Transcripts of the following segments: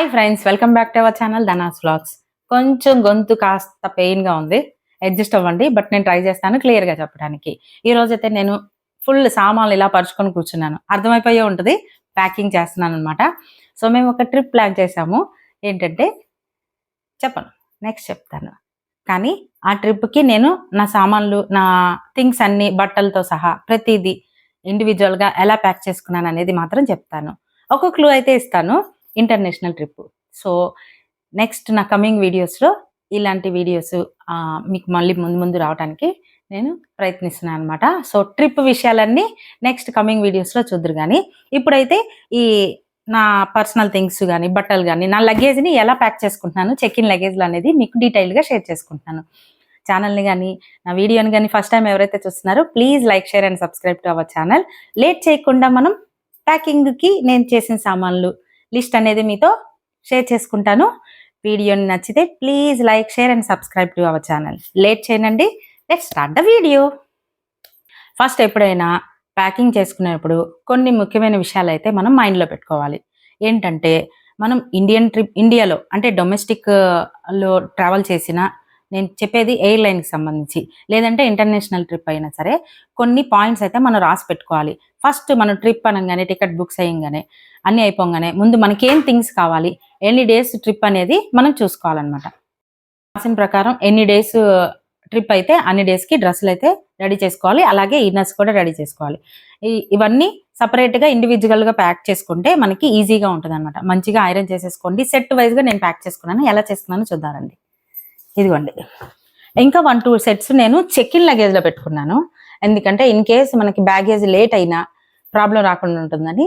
Hi friends welcome back to our channel Dhanas vlogs కొంచెం గొంతు కాస్త పెయిన్గా ఉంది. అడ్జస్ట్ అవ్వండి బట్ నేను ట్రై చేస్తాను క్లియర్గా చెప్పడానికి. ఈ అయితే నేను ఫుల్ సామాన్లు ఇలా పరుచుకొని కూర్చున్నాను. అర్థమైపోయే ఉంటుంది. ప్యాకింగ్ చేస్తున్నాను అనమాట సో మేము ఒక ట్రిప్ ప్లాన్ చేసాము ఏంటంటే చెప్పను. నెక్స్ట్ చెప్తాను. కానీ ఆ ట్రిప్కి నేను నా సామాన్లు నా థింగ్స్ అన్ని బట్టలతో సహా ప్రతిదీ ఇండివిజువల్గా ఎలా ప్యాక్ చేసుకున్నాను అనేది మాత్రం చెప్తాను. ఒక క్లూ అయితే ఇస్తాను. International trip. సో నెక్స్ట్ నా కమింగ్ వీడియోస్లో ఇలాంటి వీడియోస్ మీకు మళ్ళీ ముందు ముందు రావడానికి నేను ప్రయత్నిస్తున్నాను అనమాట సో ట్రిప్ విషయాలన్నీ నెక్స్ట్ కమింగ్ వీడియోస్లో చూద్దరు కానీ ఇప్పుడైతే ఈ నా పర్సనల్ థింగ్స్ కానీ బట్టలు కానీ నా లగేజ్ని ఎలా ప్యాక్ చేసుకుంటున్నాను చెక్ ఇన్ లగేజ్లు అనేది మీకు డీటెయిల్గా షేర్ చేసుకుంటున్నాను. ఛానల్ని కానీ నా వీడియోని కానీ ఫస్ట్ టైం ఎవరైతే చూస్తున్నారో please like share and subscribe to our channel. Late చేయకుండా మనం ప్యాకింగ్కి నేను చేసిన సామాన్లు లిస్ట్ అనేది మీతో షేర్ చేసుకుంటాను. వీడియోని నచ్చితే please like share and subscribe to our channel. Late చేయనండి. Let start the video. First ఎప్పుడైనా ప్యాకింగ్ చేసుకునేప్పుడు కొన్ని ముఖ్యమైన విషయాలు అయితే మనం మైండ్లో పెట్టుకోవాలి. ఏంటంటే మనం ఇండియన్ ట్రిప్ ఇండియాలో అంటే డొమెస్టిక్లో ట్రావెల్ చేసిన నేను చెప్పేది ఎయిర్లైన్కి సంబంధించి లేదంటే ఇంటర్నేషనల్ ట్రిప్ అయినా సరే కొన్ని పాయింట్స్ అయితే మనం రాసి పెట్టుకోవాలి. ఫస్ట్ మనం ట్రిప్ అనగానే టికెట్ బుక్స్ అయ్యంగానే అన్నీ అయిపోగానే ముందు మనకేం థింగ్స్ కావాలి ఎన్ని డేస్ ట్రిప్ అనేది మనం చూసుకోవాలన్నమాట. రాసిన ప్రకారం ఎన్ని డేస్ ట్రిప్ అయితే అన్ని డేస్కి డ్రెస్సులు అయితే రెడీ చేసుకోవాలి అలాగే ఇన్నర్స్ కూడా రెడీ చేసుకోవాలి. ఇవన్నీ సపరేట్గా ఇండివిజువల్గా ప్యాక్ చేసుకుంటే మనకి ఈజీగా ఉంటుంది అనమాట మంచిగా ఐరన్ చేసేసుకోండి సెట్ వైజ్గా నేను ప్యాక్ చేసుకున్నాను ఎలా చేసుకున్నాను చూద్దామండి ఇదిగోండి. ఇంకా వన్ టూ సెట్స్ నేను చెక్ ఇన్ లగేజ్లో పెట్టుకున్నాను. ఎందుకంటే ఇన్ కేస్ మనకి బ్యాగేజ్ లేట్ అయినా ప్రాబ్లం రాకుండా ఉంటుందని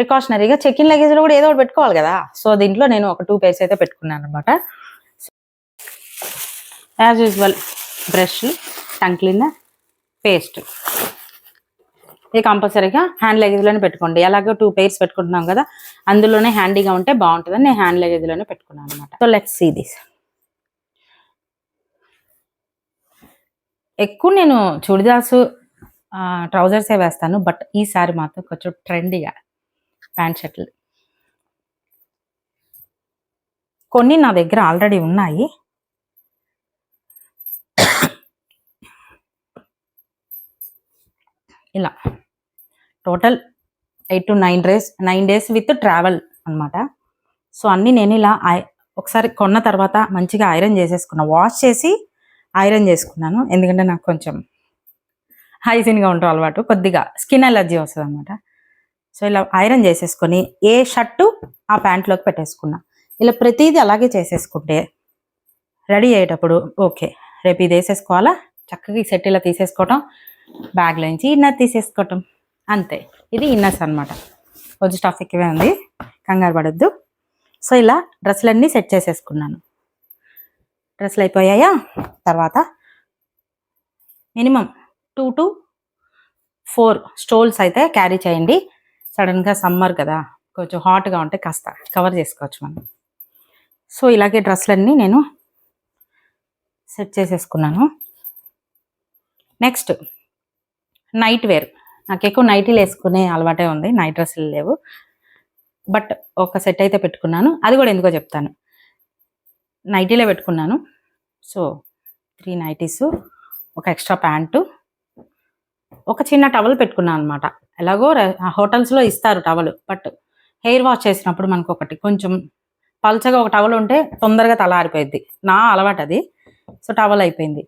ప్రికాషనరీగా చెక్ ఇన్ లగేజ్లో కూడా ఏదో ఒకటి పెట్టుకోవాలి కదా. సో దీంట్లో నేను ఒక టూ పేర్స్ అయితే పెట్టుకున్నాను అనమాట as usual brush tongue cleaner paste ఇది కంపల్సరీగా హ్యాండ్ లగేజ్లోనే పెట్టుకోండి. ఎలాగో టూ పేర్స్ పెట్టుకుంటున్నాం కదా అందులోనే హ్యాండీగా ఉంటే బాగుంటుందని నేను హ్యాండ్ లగేజ్లోనే పెట్టుకున్నాను అనమాట సో లెట్స్ సీ దిస్ ఎక్కువ నేను చుడిదాసు ట్రౌజర్సే వేస్తాను బట్ ఈసారి మాత్రం కొంచెం ట్రెండీగా ప్యాంట్ షర్ట్లు. కొన్ని నా దగ్గర ఆల్రెడీ ఉన్నాయి. ఇలా. Total eight to nine days nine days with travel అనమాట సో అన్నీ నేను ఇలా ఐ- ఒకసారి కొన్న తర్వాత మంచిగా ఐరన్ చేసేసుకున్నా. వాష్ చేసి ఐరన్ చేసుకున్నాను. ఎందుకంటే నాకు కొంచెం హైజీన్గా ఉంటాం అలవాటు. కొద్దిగా స్కిన్ ఎలర్జీ వస్తుంది అనమాట సో ఇలా ఐరన్ చేసేసుకొని ఏ షర్టు ఆ ప్యాంట్లోకి పెట్టేసుకున్నా. ఇలా ప్రతిదీ అలాగే చేసేసుకుంటే రెడీ అయ్యేటప్పుడు ఓకే రేపు ఇది వేసేసుకోవాలా? చక్కగా ఈ సెట్ ఇలా తీసేసుకోవటం బ్యాగ్లో నుంచి ఇన్నర్ తీసేసుకోవటం అంతే. ఇది ఇన్నర్స్ అన్నమాట. కొంచెం స్టఫ్ ఎక్కువే ఉంది కంగారు పడద్దు. సో ఇలా డ్రెస్సులన్నీ సెట్ చేసేసుకున్నాను. డ్రెస్సులు అయిపోయాయా? తర్వాత minimum two to four stoles అయితే క్యారీ చేయండి. సడన్గా సమ్మర్ కదా కొంచెం హాట్గా ఉంటే కాస్త కవర్ చేసుకోవచ్చు మనం. సో ఇలాగే డ్రెస్సులన్నీ నేను సెట్ చేసేసుకున్నాను. నెక్స్ట్ నైట్ వేర్ నాకు ఎక్కువ నైటీలు వేసుకునే అలవాటే ఉంది నైట్ డ్రెస్సులు లేవు. బట్ ఒక సెట్ అయితే పెట్టుకున్నాను. అది కూడా ఎందుకో చెప్తాను. నైటీలే పెట్టుకున్నాను. సో త్రీ నైటీస్ ఒక ఎక్స్ట్రా ప్యాంటు ఒక చిన్న టవల్ పెట్టుకున్నాను అనమాట ఎలాగో హోటల్స్లో ఇస్తారు టవల్. బట్ హెయిర్ వాష్ చేసినప్పుడు మనకు ఒకటి కొంచెం పల్చగా ఒక టవల్ ఉంటే తొందరగా తల ఆరిపోయింది నా అలవాటు అది. సో టవల్ అయిపోయింది.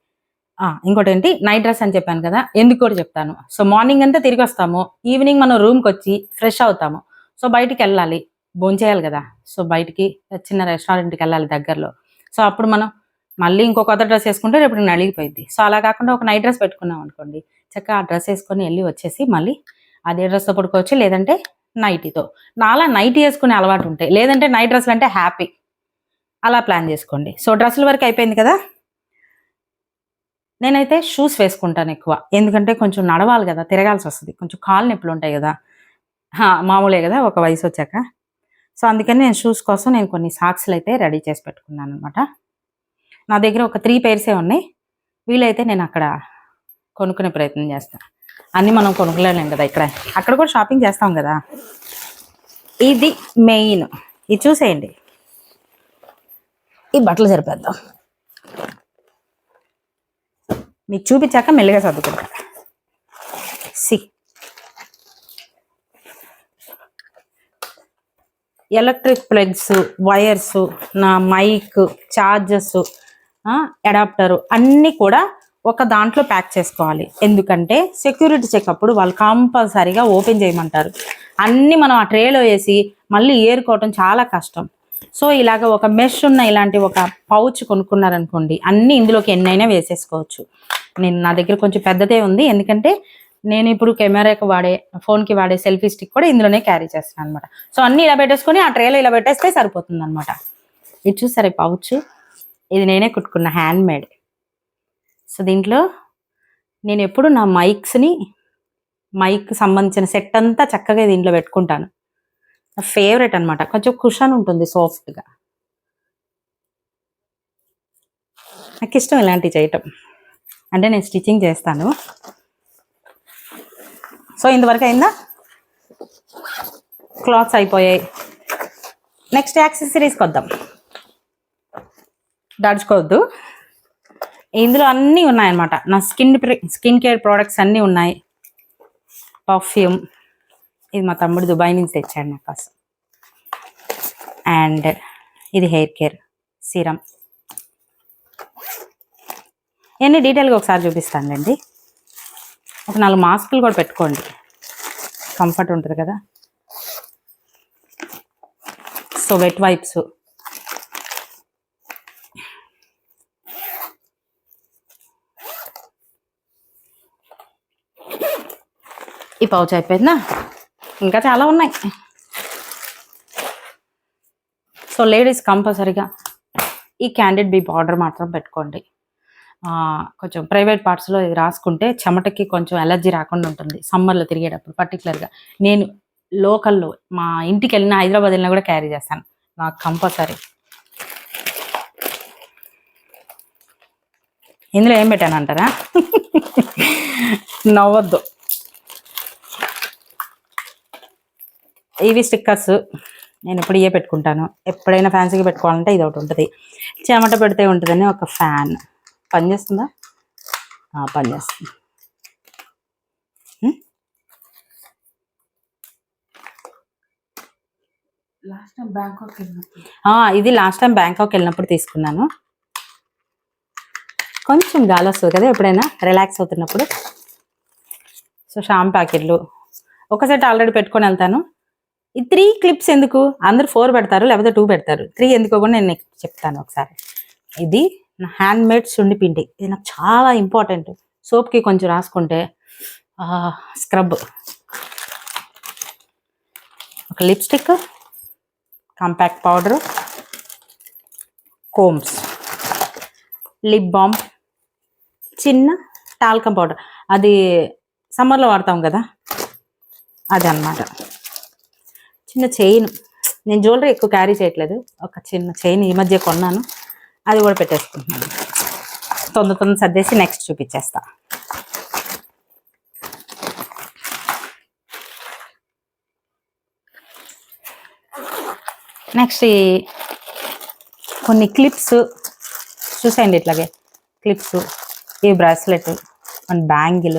ఇంకోటి ఏంటి నైట్ డ్రెస్ అని చెప్పాను కదా ఎందుకు కూడా చెప్తాను. సో మార్నింగ్ అంతా తిరిగి వస్తాము. ఈవినింగ్ మనం రూమ్కి వచ్చి ఫ్రెష్ అవుతాము. సో బయటికి వెళ్ళాలి. భోంచేయాలి కదా. సో బయటికి చిన్న రెస్టారెంట్కి వెళ్ళాలి దగ్గరలో. సో అప్పుడు మనం మళ్ళీ ఇంకో కొత్త డ్రెస్ వేసుకుంటే రేపు నలిగిపోయింది సో అలా కాకుండా ఒక నైట్ డ్రెస్ పెట్టుకున్నాం అనుకోండి. చక్కగా ఆ డ్రెస్ వేసుకొని వెళ్ళి వచ్చేసి మళ్ళీ అదే డ్రెస్తో పడుకోవచ్చు లేదంటే నైటీతో నాలా నైట్ వేసుకునే అలవాటు ఉంటాయి. లేదంటే నైట్ డ్రెస్లు అంటే హ్యాపీ అలా ప్లాన్ చేసుకోండి. సో డ్రెస్సుల వరకు అయిపోయింది కదా? నేనైతే షూస్ వేసుకుంటాను ఎక్కువ. ఎందుకంటే కొంచెం నడవాలి కదా తిరగాల్సి వస్తుంది. కొంచెం కాలు నొప్పులు ఉంటాయి కదా. మామూలే కదా ఒక వయసు వచ్చాక. సో అందుకని నేను షూస్ కోసం నేను కొన్ని సాక్స్లు అయితే రెడీ చేసి పెట్టుకున్నాను అనమాట నా దగ్గర ఒక త్రీ పేర్సే ఉన్నాయి. వీలైతే నేను అక్కడ కొనుక్కునే ప్రయత్నం చేస్తాను. అన్నీ మనం కొనుక్కోలేం కదా ఇక్కడ. అక్కడ కూడా షాపింగ్ చేస్తాం కదా. ఇది మెయిన్ ఇది చూసేయండి. ఈ బట్టలు జరిపేద్దాం. మీకు చూపించాక మెల్లిగా సర్దుకుంటా. సి. ఎలక్ట్రిక్ ప్లగ్స్ వైర్స్ నా మైక్ చార్జెస్ అడాప్టరు అన్నీ కూడా ఒక దాంట్లో ప్యాక్ చేసుకోవాలి. ఎందుకంటే సెక్యూరిటీ చెక్ అప్పుడు వాళ్ళు కంపల్సరీగా ఓపెన్ చేయమంటారు. అన్నీ మనం ఆ ట్రేలో వేసి మళ్ళీ ఏరుకోవటం చాలా కష్టం. సో ఇలాగ ఒక మెష్ ఉన్న ఇలాంటి ఒక పౌచ్ కొనుక్కున్నారనుకోండి అన్నీ ఇందులోకి ఎన్నైనా వేసేసుకోవచ్చు. నేను నా దగ్గర కొంచెం పెద్దదే ఉంది ఎందుకంటే నేను ఇప్పుడు కెమెరాకి వాడే ఫోన్కి వాడే సెల్ఫీ స్టిక్ కూడా ఇందులోనే క్యారీ చేస్తాను అనమాట సో అన్ని ఇలా పెట్టేసుకొని ఆ ట్రేలో ఇలా పెట్టేస్తే సరిపోతుంది అనమాట ఇది చూసారు పౌచ్? ఇది నేనే కుట్టుకున్న హ్యాండ్ మేడ్ సో దీంట్లో నేను ఎప్పుడు నా మైక్స్ని మైక్ సంబంధించిన సెట్ అంతా చక్కగా దీంట్లో పెట్టుకుంటాను. నా ఫేవరెట్ అనమాట కొంచెం కుషన్ ఉంటుంది సాఫ్ట్గా. నాకు ఇష్టం ఇలాంటివి చేయటం. అంటే నేను స్టిచ్చింగ్ చేస్తాను. సో ఇంతవరకు అయిందా? క్లాత్స్ అయిపోయాయి. నెక్స్ట్ యాక్సెసరీస్కి వద్దాం. దాచుకోవద్దు. ఇందులో అన్నీ ఉన్నాయన్నమాట. నా స్కిన్ స్కిన్ కేర్ ప్రోడక్ట్స్ అన్నీ ఉన్నాయి. పర్ఫ్యూమ్. ఇది మా తమ్ముడు దుబాయ్ నుంచి తెచ్చాడు నా కోసం. అండ్ ఇది హెయిర్ కేర్ సీరం. ఇవన్నీ డీటెయిల్గా ఒకసారి చూపిస్తానులేండి ఒక నాలుగు మాస్కులు కూడా పెట్టుకోండి. కంఫర్ట్ ఉంటుంది కదా. సో వెట్ వైప్స్ ఈ పౌచ్ అయిపోయిందా ఇంకా చాలా ఉన్నాయి. సో లేడీస్ కంపల్సరీగా ఈ క్యాండిడ్ బీ బార్డర్ మాత్రం పెట్టుకోండి. కొంచెం ప్రైవేట్ పార్ట్స్లో ఇది రాసుకుంటే చెమటకి కొంచెం ఎలర్జీ రాకుండా ఉంటుంది సమ్మర్లో తిరిగేటప్పుడు పర్టికులర్గా నేను లోకల్లో మా ఇంటికి వెళ్ళిన హైదరాబాద్ వెళ్ళినా కూడా క్యారీ చేస్తాను. నాకు కంపల్సరీ. ఇందులో ఏం పెట్టాను అంటారా నవ్వద్దు. ఇవి స్టిక్కర్స్. నేను ఎప్పుడు ఇవే పెట్టుకుంటాను. ఎప్పుడైనా ఫ్యాన్సీగా పెట్టుకోవాలంటే ఇది ఒకటి ఉంటుంది. చెమట పెడితే ఉంటుందని ఒక ఫ్యాన్. పనిచేస్తుందా పనిచేస్తుంది ఉం? లాస్ట్ టైం బ్యాంకాక్ వెళ్ళినప్పుడు. ఆ, ఇది లాస్ట్ టైం బ్యాంకాక్ వెళ్ళినప్పుడు తీసుకున్నాను. కొంచెం గాలి వస్తుంది కదా ఎప్పుడైనా రిలాక్స్ అవుతున్నప్పుడు. సో షాంపూ ప్యాకెట్లు ఒక సెట్ ఆల్రెడీ పెట్టుకొని వెళ్తాను. ఈ త్రీ క్లిప్స్ ఎందుకు? అందరు ఫోర్ పెడతారు లేకపోతే టూ పెడతారు. త్రీ ఎందుకో కూడా నేను చెప్తాను ఒకసారి. ఇది నా హ్యాండ్ మేడ్ సుండి పిండి. ఇది నాకు చాలా ఇంపార్టెంట్ సోప్కి కొంచెం రాసుకుంటే స్క్రబ్ ఒక lipstick compact powder combs lip balm చిన్న టాల్కమ్ పౌడర్ అది సమ్మర్లో వాడతాం కదా? అది అన్నమాట చిన్న చైన్. నేను జ్యువెలరీ ఎక్కువ క్యారీ చేయట్లేదు. ఒక చిన్న చైన్ ఈ మధ్య కొన్నాను. అది కూడా పెట్టేసుకుంటున్నాను. తొందర తొందర సర్దేసి నెక్స్ట్ చూపించేస్తా. నెక్స్ట్ ఈ కొన్ని క్లిప్స్ చూసేయండి ఇట్లాగే. క్లిప్స్ ఈ bracelet and bangle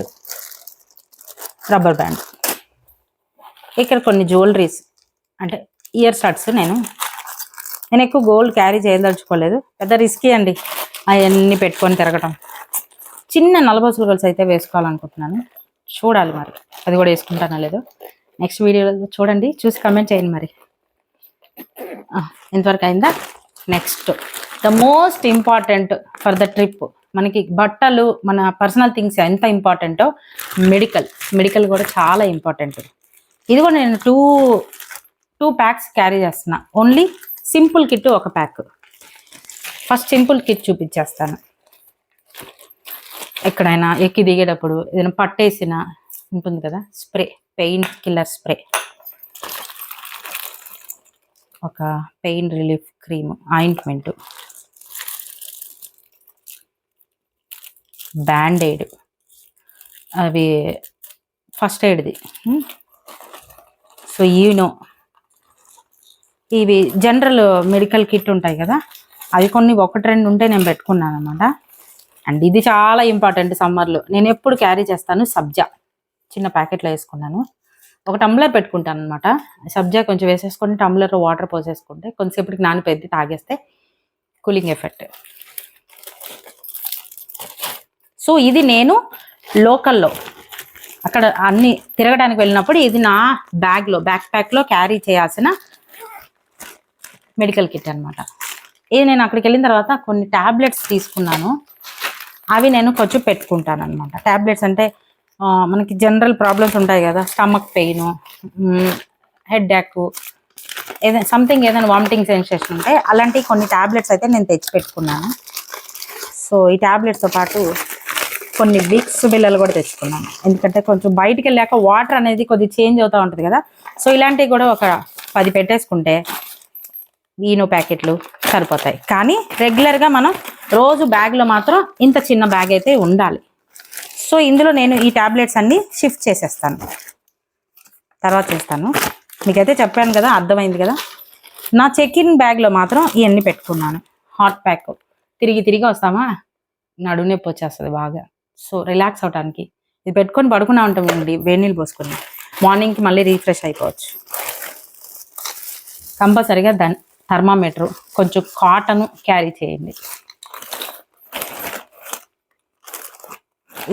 rubber band. ఇక్కడ కొన్ని జ్యువెలరీస్ అంటే ఇయర్ స్టార్ట్స్ నేను. నేను ఎక్కువ గోల్డ్ క్యారీ చేయదలుచుకోలేదు. పెద్ద రిస్కీ అండి అవన్నీ పెట్టుకొని తిరగటం. చిన్న నలబసులు కలిసి అయితే వేసుకోవాలనుకుంటున్నాను. చూడాలి మరి. అది కూడా వేసుకుంటానో లేదు. నెక్స్ట్ వీడియోలో చూడండి. చూసి కమెంట్ చేయండి మరి. ఆ, ఇంతవరకు అయిందా? Next the most important for the trip మనకి బట్టలు మన పర్సనల్ థింగ్స్ ఎంత ఇంపార్టెంటో మెడికల్ మెడికల్ కూడా చాలా ఇంపార్టెంట్ ఇది కూడా నేను టూ టూ ప్యాక్స్ క్యారీ చేస్తున్నా. ఓన్లీ సింపుల్ కిట్ ఒక ప్యాక్. ఫస్ట్ సింపుల్ కిట్ చూపించేస్తాను. ఎక్కడైనా ఎక్కి దిగేటప్పుడు ఏదైనా పట్టేసిన ఉంటుంది కదా స్ప్రే పెయిన్ కిల్లర్ స్ప్రే. ఒక pain relief cream ointment. Bandaid. అవి ఫస్ట్ ఎయిడ్ది. Hmm? సో ఈనో ఇవి జనరల్ మెడికల్ కిట్ ఉంటాయి కదా అవి కొన్ని ఒకటి రెండు ఉంటే నేను పెట్టుకున్నాను అనమాట అండ్ ఇది చాలా ఇంపార్టెంట్ సమ్మర్లో. నేను ఎప్పుడు క్యారీ చేస్తాను సబ్జా చిన్న ప్యాకెట్లో వేసుకున్నాను. ఒక టంబ్లర్ పెట్టుకుంటాను అనమాట సబ్జా కొంచెం వేసేసుకొని టంబ్లర్లో వాటర్ పోసేసుకుంటే కొంతసేపటికి నానిపోయింది తాగేస్తే కూలింగ్ ఎఫెక్ట్. సో ఇది నేను లోకల్లో అక్కడ అన్ని తిరగడానికి వెళ్ళినప్పుడు ఇది నా బ్యాగ్లో బ్యాక్ ప్యాక్లో క్యారీ చేయాల్సిన మెడికల్ కిట్ అనమాట ఇది నేను అక్కడికి వెళ్ళిన తర్వాత కొన్ని ట్యాబ్లెట్స్ తీసుకున్నాను. అవి నేను కొంచెం పెట్టుకుంటాను అనమాట ట్యాబ్లెట్స్ అంటే మనకి జనరల్ ప్రాబ్లమ్స్ ఉంటాయి కదా స్టమక్ పెయిన్ హెడ్ యాక్ ఏదైనా సంథింగ్ ఏదైనా వామిటింగ్ సెన్సేషన్ ఉంటే అలాంటి కొన్ని ట్యాబ్లెట్స్ అయితే నేను తెచ్చి పెట్టుకున్నాను. సో ఈ ట్యాబ్లెట్స్తో పాటు కొన్ని విక్స్ బిళ్ళలు కూడా తెచ్చుకున్నాను. ఎందుకంటే కొంచెం బయటికి వెళ్ళాక వాటర్ అనేది కొద్దిగా చేంజ్ అవుతూ ఉంటుంది కదా. సో ఇలాంటివి కూడా ఒక పది పెట్టేసుకుంటే ఈనో ప్యాకెట్లు సరిపోతాయి. కానీ రెగ్యులర్గా మనం రోజు బ్యాగ్లో మాత్రం ఇంత చిన్న బ్యాగ్ అయితే ఉండాలి. సో ఇందులో నేను ఈ ట్యాబ్లెట్స్ అన్నీ షిఫ్ట్ చేసేస్తాను. తర్వాత చేస్తాను. మీకైతే చెప్పాను కదా అర్థమైంది కదా? నా చెక్ ఇన్ బ్యాగ్లో మాత్రం ఇవన్నీ పెట్టుకున్నాను. Hot pack. తిరిగి తిరిగి వస్తామా? నడుము నొప్పి వచ్చేస్తుంది బాగా. సో రిలాక్స్ అవడానికి ఇది పెట్టుకొని పడుకున్నా ఉంటామండి వేడి నీళ్ళు పోసుకుని. మార్నింగ్కి మళ్ళీ రీఫ్రెష్ అయిపోవచ్చు. కంపల్సరిగా దాన్ని థర్మామీటర్ కొంచెం కాటన్ క్యారీ చేయండి.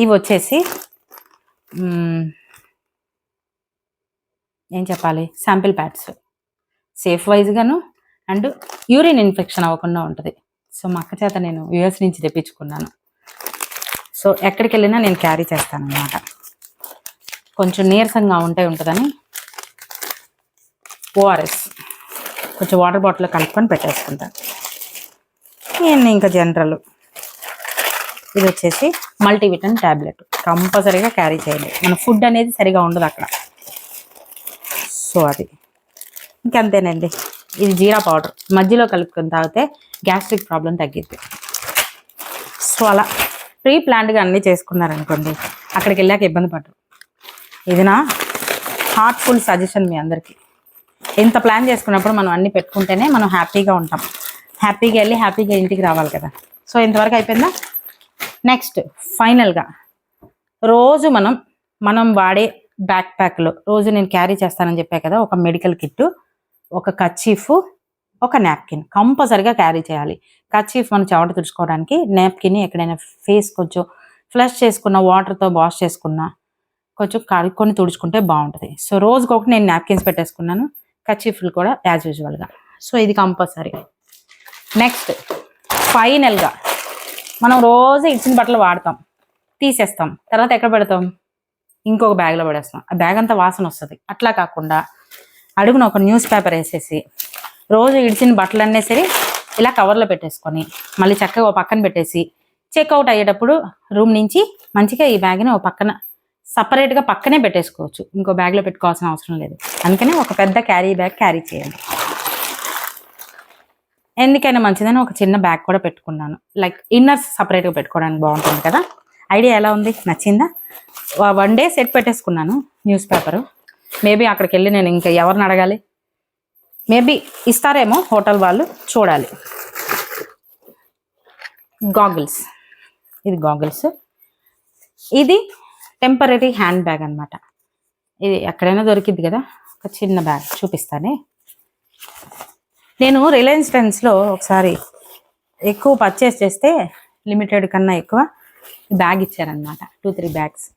ఇవి వచ్చేసి ఏం చెప్పాలి? Sample pads. సేఫ్ వైజ్గాను అండ్ యూరిన్ ఇన్ఫెక్షన్ అవ్వకుండా ఉంటుంది. సో మా అక్క చేత నేను యుఎస్ నుంచి తెప్పించుకున్నాను. సో ఎక్కడికి వెళ్ళినా నేను క్యారీ చేస్తాను అన్నమాట కొంచెం నీరసంగా ఉంటే ఉంటుందని ఓఆర్ఎస్ కొంచెం వాటర్ బాటిల్ కలుపుకొని పెట్టేసుకుంటాను నేను ఇంకా జనరల్. ఇది వచ్చేసి మల్టీవిటమిన్ ట్యాబ్లెట్ కంపల్సరీగా క్యారీ చేయండి. మన ఫుడ్ అనేది సరిగా ఉండదు అక్కడ. సో అది. ఇంకంతేనండి. ఇది జీరా పౌడర్. మధ్యలో కలుపుకొని తాగితే గ్యాస్ట్రిక్ ప్రాబ్లం తగ్గిద్ది. సో అలా. ప్రీ ప్లాన్డ్గా అన్నీ చేసుకున్నారనుకోండి అక్కడికి వెళ్ళాక ఇబ్బంది పడరు. ఇది నా హార్ట్ఫుల్ సజెషన్ మీ అందరికీ. ఇంత ప్లాన్ చేసుకున్నప్పుడు మనం అన్ని పెట్టుకుంటేనే మనం హ్యాపీగా ఉంటాం. హ్యాపీగా వెళ్ళి హ్యాపీగా ఇంటికి రావాలి కదా. సో ఇంతవరకు అయిపోయిందా? నెక్స్ట్ ఫైనల్గా రోజు మనం మనం వాడే బ్యాక్ ప్యాక్లో రోజు నేను క్యారీ చేస్తానని చెప్పా కదా ఒక మెడికల్ కిట్ ఒక కచ్చీఫ్ ఒక నాప్కిన్. కంపల్సరిగా క్యారీ చేయాలి. కచ్చీఫ్ మనం చెమట తుడుచుకోవడానికి నాప్కిన్ ఎక్కడైనా ఫేస్ కొంచెం ఫ్లష్ చేసుకున్న వాటర్తో వాష్ చేసుకున్న కొంచెం కడుక్కొని తుడుచుకుంటే బాగుంటుంది. సో రోజుకొకటి నేను నాప్కిన్స్ పెట్టేసుకున్నాను. కచీఫ్లు కూడా యాజ్ యూజువల్గా. సో ఇది కంపల్సరీ. నెక్స్ట్ ఫైనల్గా మనం రోజు ఇచ్చిన బట్టలు వాడతాం. తీసేస్తాం. తర్వాత ఎక్కడ పెడతాం? ఇంకొక బ్యాగ్లో పడేస్తాం. ఆ బ్యాగ్ అంతా వాసన వస్తుంది. అట్లా కాకుండా అడుగున ఒక న్యూస్ పేపర్ వేసేసి రోజు ఇడిచిన బట్టలన్నీ సరే ఇలా కవర్లో పెట్టేసుకొని మళ్ళీ చక్కగా ఓ పక్కన పెట్టేసి చెక్అవుట్ అయ్యేటప్పుడు రూమ్ నుంచి మంచిగా ఈ బ్యాగ్ని ఓ పక్కన సపరేట్గా పక్కనే పెట్టేసుకోవచ్చు. ఇంకో బ్యాగ్లో పెట్టుకోవాల్సిన అవసరం లేదు. అందుకనే ఒక పెద్ద క్యారీ బ్యాగ్ క్యారీ చేయండి. ఎందుకైనా మంచిదని ఒక చిన్న బ్యాగ్ కూడా పెట్టుకున్నాను. లైక్ ఇన్నర్స్ సపరేట్గా పెట్టుకోవడానికి బాగుంటుంది కదా? ఐడియా ఎలా ఉంది? నచ్చిందా? వన్ డే సెట్ పెట్టేసుకున్నాను న్యూస్ పేపరు మేబీ అక్కడికి వెళ్ళి నేను ఇంకా ఎవరిని అడగాలి? మేబీ ఇస్తారేమో హోటల్ వాళ్ళు చూడాలి. గాగుల్స్ ఇది గాగుల్స్ ఇది టెంపరీ హ్యాండ్ బ్యాగ్ అన్నమాట. ఇది ఎక్కడైనా దొరికింది కదా? ఒక చిన్న బ్యాగ్ చూపిస్తానే. నేను రిలయన్స్ ట్రెండ్స్లో ఒకసారి ఎక్కువ పర్చేస్ చేస్తే లిమిటెడ్ కన్నా ఎక్కువ బ్యాగ్ ఇచ్చారనమాట టూ త్రీ బ్యాగ్స్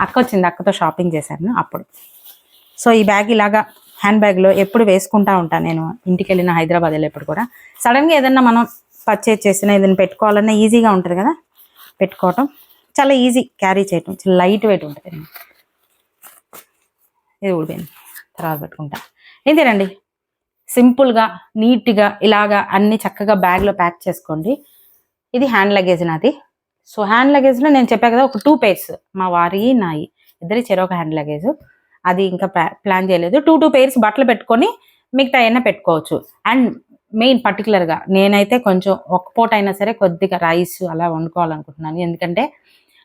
అక్క వచ్చింది అక్కతో షాపింగ్ చేశాను అప్పుడు. సో ఈ బ్యాగ్ ఇలాగా హ్యాండ్ బ్యాగ్లో ఎప్పుడు వేసుకుంటా ఉంటాను నేను. ఇంటికి వెళ్ళిన హైదరాబాద్ వెళ్ళేప్పుడు కూడా. సడన్గా ఏదన్నా మనం పర్చేజ్ చేసినా ఏదైనా పెట్టుకోవాలన్నా ఈజీగా ఉంటుంది కదా? పెట్టుకోవటం. చాలా ఈజీ క్యారీ చేయటం చాలా లైట్ వెయిట్ ఉంటుంది. ఇది ఊడిపోయింది తర్వాత పెట్టుకుంటా. ఇంతేనండి. సింపుల్గా నీట్గా ఇలాగా అన్ని చక్కగా బ్యాగ్లో ప్యాక్ చేసుకోండి. ఇది హ్యాండ్ లగేజ్ నాది. సో హ్యాండ్ లగేజ్లో నేను చెప్పాను కదా ఒక టూ పేర్స్ మా వారి నాయి. ఇద్దరి చెరొక హ్యాండ్ లగేజ్ అది ఇంకా ప్లాన్ చేయలేదు. టూ టూ పేర్స్ బట్టలు పెట్టుకొని మిగతా అయినా పెట్టుకోవచ్చు. అండ్ మెయిన్ పర్టికులర్గా నేనైతే కొంచెం ఒక పూట అయినా సరే కొద్దిగా రైస్ అలా వండుకోవాలనుకుంటున్నాను. ఎందుకంటే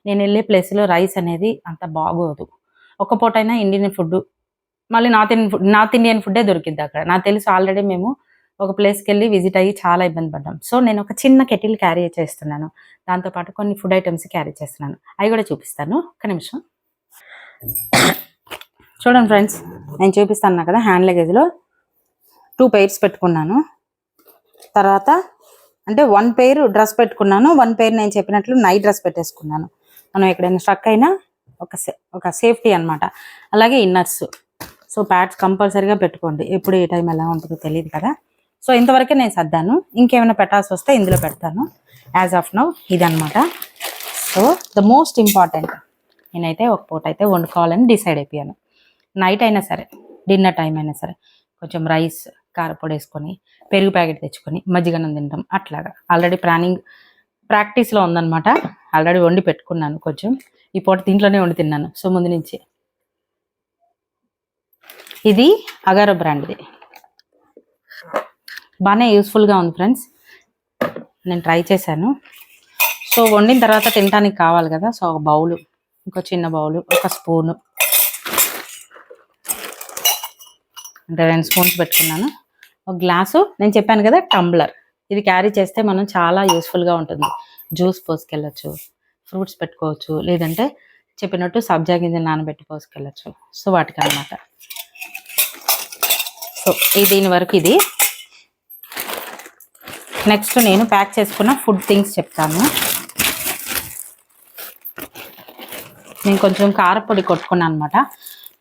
నేను వెళ్ళే ప్లేస్లో రైస్ అనేది అంత బాగోదు. ఒక పూట అయినా ఇండియన్ ఫుడ్ మళ్ళీ north Indian food north Indian ఫుడ్డే దొరికిద్ది అక్కడ. నాకు తెలుసు ఆల్రెడీ మేము ఒక ప్లేస్కి వెళ్ళి విజిట్ అయ్యి చాలా ఇబ్బంది పడ్డాం. సో నేను ఒక చిన్న కెటిల్ క్యారీ చేస్తున్నాను. దాంతోపాటు కొన్ని ఫుడ్ ఐటమ్స్ క్యారీ చేస్తున్నాను. అవి కూడా చూపిస్తాను. ఒక నిమిషం. చూడండి ఫ్రెండ్స్ నేను చూపిస్తాను కదా హ్యాండ్ లగేజ్లో టూ పెయిర్స్ పెట్టుకున్నాను. తర్వాత అంటే వన్ పెయిర్ డ్రెస్ పెట్టుకున్నాను. వన్ పెయిర్ నేను చెప్పినట్లు నైట్ డ్రెస్ పెట్టేసుకున్నాను. మనం ఎక్కడైనా స్ట్రక్ అయినా ఒక ఒక సేఫ్టీ అనమాట అలాగే ఇన్నర్స్ సో ప్యాడ్స్ కంపల్సరీగా పెట్టుకోండి. ఎప్పుడు ఏ టైం ఎలా ఉంటుందో తెలియదు కదా. సో ఇంతవరకే నేను సర్దాను. ఇంకేమైనా పెట్టాల్సి వస్తే ఇందులో పెడతాను. యాజ్ ఆఫ్ నౌ ఇదనమాట సో ద మోస్ట్ ఇంపార్టెంట్ నేనైతే ఒక పూట అయితే వండుకోవాలని డిసైడ్ అయిపోయాను. నైట్ అయినా సరే డిన్నర్ టైం అయినా సరే కొంచెం రైస్ కారపొడి వేసుకొని పెరుగు ప్యాకెట్ తెచ్చుకొని మజ్జిగనం తింటాం. అట్లాగా. ఆల్రెడీ ప్లానింగ్ ప్రాక్టీస్లో ఉందన్నమాట. ఆల్రెడీ వండి పెట్టుకున్నాను కొంచెం. ఈ పూట దీంట్లోనే వండి తిన్నాను. సో ముందు నుంచి. ఇది అగారో బ్రాండ్ది. బాగానే యూస్ఫుల్గా ఉంది ఫ్రెండ్స్. నేను ట్రై చేశాను. సో వండిన తర్వాత తినడానికి కావాలి కదా. సో ఒక బౌలు ఇంకో చిన్న బౌలు ఒక స్పూను. అంటే రెండు స్పూన్స్ పెట్టుకున్నాను. ఒక గ్లాసు నేను చెప్పాను కదా టంబ్లర్. ఇది క్యారీ చేస్తే మనం చాలా యూస్ఫుల్గా ఉంటుంది. జ్యూస్ పోసుకెళ్ళచ్చు ఫ్రూట్స్ పెట్టుకోవచ్చు లేదంటే చెప్పినట్టు సబ్జా గింజలు నానబెట్టి పోసుకెళ్ళచ్చు. సో వాటికి అనమాట సో ఇది దీని వరకు ఇది. నెక్స్ట్ నేను ప్యాక్ చేసుకున్న ఫుడ్ థింగ్స్ చెప్తాను. నేను కొంచెం కారపొడి కొట్టుకున్నాను అనమాట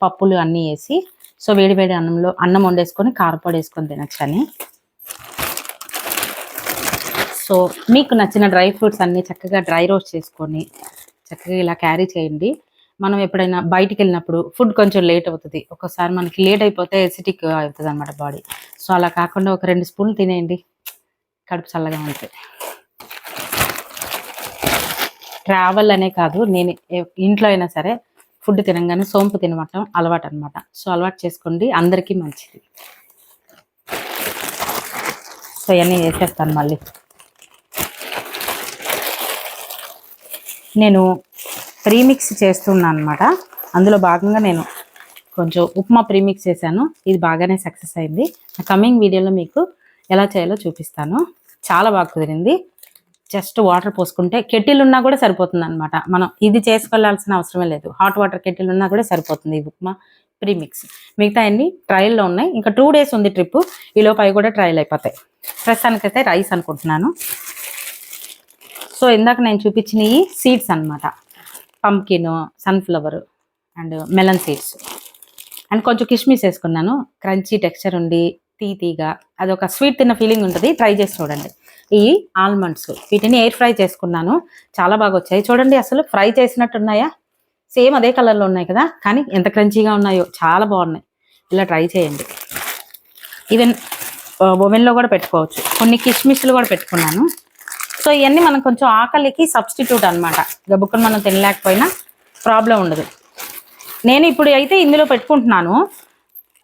పప్పులు అన్నీ వేసి సో వేడి వేడి అన్నంలో అన్నం వండేసుకొని కారపొడి వేసుకొని తినచ్చని. సో మీకు నచ్చిన డ్రై ఫ్రూట్స్ అన్నీ చక్కగా డ్రై రోస్ట్ చేసుకొని చక్కగా ఇలా క్యారీ చేయండి. మనం ఎప్పుడైనా బయటికి వెళ్ళినప్పుడు ఫుడ్ కొంచెం లేట్ అవుతుంది. ఒకసారి మనకి లేట్ అయిపోతే ఎసిటిక్ అవుతుంది అనమాట బాడీ. సో అలా కాకుండా ఒక రెండు స్పూన్లు తినేయండి. కడుపు చల్లగా ఉంటుంది. ట్రావెల్ అనే కాదు నేను ఇంట్లో అయినా సరే ఫుడ్ తినగానే సోంపు తినమటం అలవాటు అనమాట సో అలవాటు చేసుకోండి అందరికీ మంచిది. సో ఇవన్నీ వేసేస్తాను మళ్ళీ. నేను ప్రీమిక్స్ చేస్తున్నాను అనమాట అందులో భాగంగా నేను కొంచెం ఉప్మా ప్రీమిక్స్ చేశాను. ఇది బాగానే సక్సెస్ అయింది. కమింగ్ వీడియోలో మీకు ఎలా చేయాలో చూపిస్తాను. చాలా బాగా కుదిరింది. జస్ట్ వాటర్ పోసుకుంటే కెటిల్ ఉన్నా కూడా సరిపోతుంది అనమాట మనం ఇది చేసుకోవాల్సిన అవసరమే లేదు. హాట్ వాటర్ కెటిల్ ఉన్నా కూడా సరిపోతుంది ఈ ఉప్మా ప్రీమిక్స్ మిగతా అన్ని ట్రయల్లో ఉన్నాయి. ఇంకా టూ డేస్ ఉంది ట్రిప్ ఈలోపు అవి కూడా ట్రయల్ అయిపోతాయి. ప్రస్తుతానికైతే రైస్ అనుకుంటున్నాను. సో ఇందాక నేను చూపించినవి సీడ్స్ అన్నమాట. Pumpkin sunflower and melon seeds and కొంచెం కిస్మిస్ వేసుకున్నాను. క్రంచీ టెక్స్చర్ ఉండి తీతీగా అదొక స్వీట్ తిన్న ఫీలింగ్ ఉంటుంది. ట్రై చేసి చూడండి. ఈ ఆల్మండ్స్ వీటిని ఎయిర్ ఫ్రై చేసుకున్నాను. చాలా బాగా వచ్చాయి. చూడండి అసలు ఫ్రై చేసినట్టు ఉన్నాయా సేమ్ అదే కలర్లో ఉన్నాయి కదా. కానీ ఎంత క్రంచీగా ఉన్నాయో చాలా బాగున్నాయి. ఇలా ట్రై చేయండి. ఈవెన్ ఓవెన్లో uh, కూడా పెట్టుకోవచ్చు. కొన్ని కిస్మిస్లు కూడా పెట్టుకున్నాను. సో ఇవన్నీ మనం కొంచెం ఆకలికి సబ్స్టిట్యూట్ అనమాట గబుక్కుని మనం తినలేకపోయినా ప్రాబ్లం ఉండదు. నేను ఇప్పుడు అయితే ఇందులో పెట్టుకుంటున్నాను.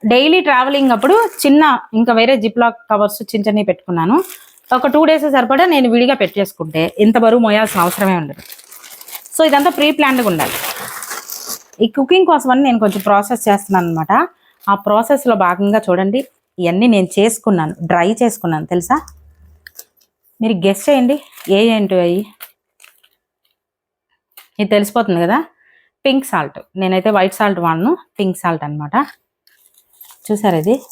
డైలీ ట్రావెలింగ్ అప్పుడు చిన్న ఇంకా వేరే జిప్లాక్ కవర్స్ చిన్న చిన్నవి పెట్టుకున్నాను. ఒక టూ డేస్ సరిపడా నేను విడిగా పెట్టేసుకుంటే ఇంత బరువు మోయాల్సిన అవసరమే ఉండదు. సో ఇదంతా ప్రీ ప్లాన్డ్గా ఉండాలి. ఈ కుకింగ్ కోసం అని నేను కొంచెం ప్రాసెస్ చేస్తున్నాను అనమాట ఆ ప్రాసెస్లో భాగంగా చూడండి. ఇవన్నీ నేను చేసుకున్నాను. డ్రై చేసుకున్నాను. తెలుసా? మీరు గెస్ట్ చేయండి. ఏ ఏంటి అవి ఇది తెలిసిపోతుంది కదా? పింక్ సాల్ట్ నేనైతే వైట్ సాల్ట్ వాడను. పింక్ సాల్ట్ అనమాట చూసారు ఇది?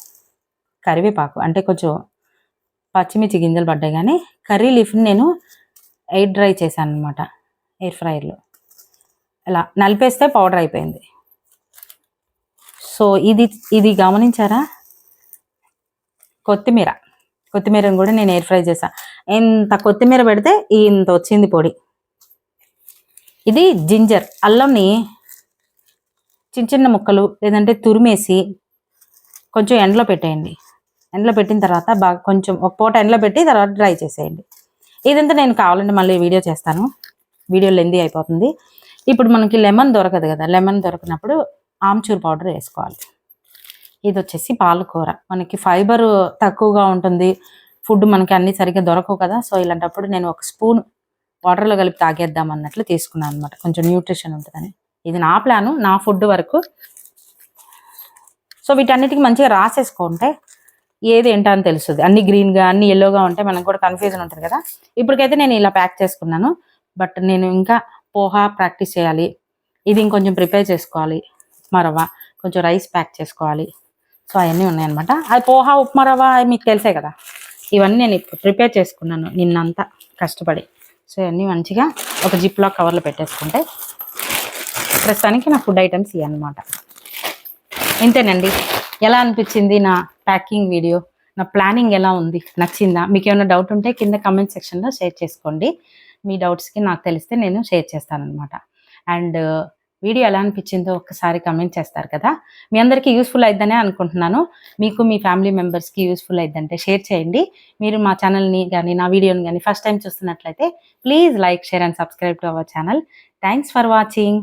కరివేపాకు. అంటే కొంచెం పచ్చిమిర్చి గింజలు పడ్డాయి కానీ కర్రీ లీఫ్ని నేను ఎయిర్ డ్రై చేశాను అనమాట ఎయిర్ ఫ్రైయర్లో. ఇలా నలిపేస్తే పౌడర్ అయిపోయింది. సో ఇది ఇది గమనించారా? కొత్తిమీర. కొత్తిమీరను కూడా నేను ఎయిర్ ఫ్రై చేశాను ఎంత కొత్తిమీర పెడితే ఇంత వచ్చింది పొడి. ఇది జింజర్ అల్లంని చిన్న చిన్న ముక్కలు లేదంటే తురిమేసి కొంచెం ఎండలో పెట్టేయండి. ఎండలో పెట్టిన తర్వాత బాగా కొంచెం ఒక పూట ఎండలో పెట్టి తర్వాత డ్రై చేసేయండి. ఇదంతా నేను కావాలంటే మళ్ళీ వీడియో చేస్తాను. వీడియో లెంది అయిపోతుంది. ఇప్పుడు మనకి లెమన్ దొరకదు కదా. లెమన్ దొరికినప్పుడు ఆమ్చూర్ పౌడర్ వేసుకోవాలి. ఇది వచ్చేసి పాలకూర. మనకి ఫైబర్ తక్కువగా ఉంటుంది. ఫుడ్ మనకి అన్ని సరిగ్గా దొరకవు కదా. సో ఇలాంటప్పుడు నేను ఒక స్పూన్ వాటర్లో కలిపి తాగేద్దాం అన్నట్లు తీసుకున్నాను అనమాట కొంచెం న్యూట్రిషన్ ఉంటుందని. ఇది నా ప్లాను. నా ఫుడ్ వరకు. సో వీటన్నిటికి మంచిగా రాసేసుకుంటే ఏది ఏంటో అని తెలుస్తుంది. అన్ని గ్రీన్గా అన్ని ఎల్లోగా ఉంటే మనకు కూడా కన్ఫ్యూజన్ ఉంటుంది కదా. ఇప్పటికైతే నేను ఇలా ప్యాక్ చేసుకున్నాను. బట్ నేను ఇంకా పోహా ప్రాక్టీస్ చేయాలి. ఇది ఇంకొంచెం ప్రిపేర్ చేసుకోవాలి. మరవ కొంచెం రైస్ ప్యాక్ చేసుకోవాలి. సో అవన్నీ ఉన్నాయన్నమాట. అది పోహా ఉప్మా రవ్వ అవి మీకు తెలిసే కదా. ఇవన్నీ నేను ఇప్పుడు ప్రిపేర్ చేసుకున్నాను నిన్నంతా కష్టపడి. సో ఇవన్నీ మంచిగా ఒక జిప్లో కవర్లో పెట్టేసుకుంటే ప్రస్తుతానికి నా ఫుడ్ ఐటమ్స్ ఇవి అనమాట ఇంతేనండి. ఎలా అనిపించింది నా ప్యాకింగ్ వీడియో? నా ప్లానింగ్ ఎలా ఉంది? నచ్చిందా? మీకు ఏమైనా డౌట్ ఉంటే కింద కమెంట్ సెక్షన్లో షేర్ చేసుకోండి. మీ డౌట్స్కి నాకు తెలిస్తే నేను షేర్ చేస్తానన్నమాట. అండ్ వీడియో ఎలా అనిపించిందో ఒకసారి కమెంట్ చేస్తారు కదా. మీ అందరికీ యూస్ఫుల్ అయిద్దనే అనుకుంటున్నాను. మీకు మీ ఫ్యామిలీ మెంబర్స్కి యూస్ఫుల్ అయిద్దంటే షేర్ చేయండి. మీరు మా ఛానల్ని కానీ నా వీడియోని కానీ ఫస్ట్ టైం చూస్తున్నట్లయితే please like share and subscribe to our channel thanks for watching